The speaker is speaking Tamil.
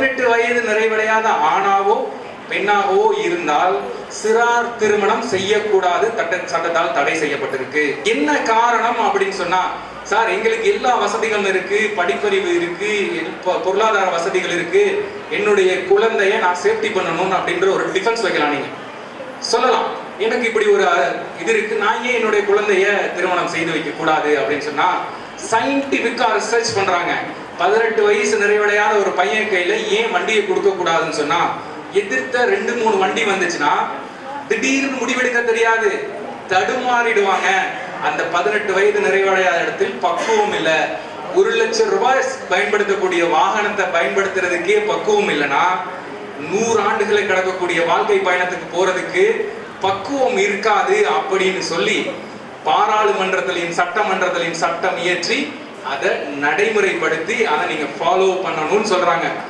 பதினெட்டு வயது நிறைவடையாத ஆணாவோ பெண்ணாவோ இருந்தால் சிறார் திருமணம் செய்யக்கூடாது தட்ட சட்டத்தால் தடை செய்யப்பட்டிருக்கு. என்ன காரணம் அப்படின்னு சொன்னா சார் எங்களுக்கு எல்லா வசதிகளும் இருக்கு படிப்பறிவு இருக்கு பொருளாதார வசதிகள் இருக்கு என்னுடைய குழந்தைய நான் சேஃப்டி பண்ணணும் அப்படின்ற ஒரு டிஃபென்ஸ் வைக்கலாம் நீங்க. சொல்லலாம். எனக்கு இப்படி ஒரு இது இருக்கு. நான் ஏன் என்னுடைய குழந்தைய திருமணம் செய்து வைக்க கூடாது அப்படின்னு சொன்னா சயின்டிபிக்கா ரிசர்ச் பண்றாங்க. பதினெட்டு வயசு நிறைவடையாத ஒரு பையன் கையில ஏன் வண்டியை கொடுக்க கூடாதுன்னு சொன்னா எதிர்த்த ரெண்டு மூணு வண்டி வந்துச்சுன்னா திடீர்னு முடிவெடுக்க தெரியாது. தடுமாறிடுவாங்க. அந்த பதினெட்டு வயது நிறைவடையாத இடத்தில் பக்குவம் இல்ல. ஒரு லட்சம் ரூபாய் பயன்படுத்தக்கூடிய வாகனத்தை பயன்படுத்துறதுக்கே பக்குவம் இல்லைன்னா நூறு ஆண்டுகளை கடக்கக்கூடிய வாழ்க்கை பயணத்துக்கு போறதுக்கு பக்குவம் இருக்காது அப்படின்னு சொல்லி பாராளுமன்றத்திலையும் சட்டமன்றத்திலையும் சட்டம் இயற்றி அதை நடைமுறைப்படுத்தி அதை நீங்க ஃபாலோ பண்ணணும்னு சொல்றாங்க.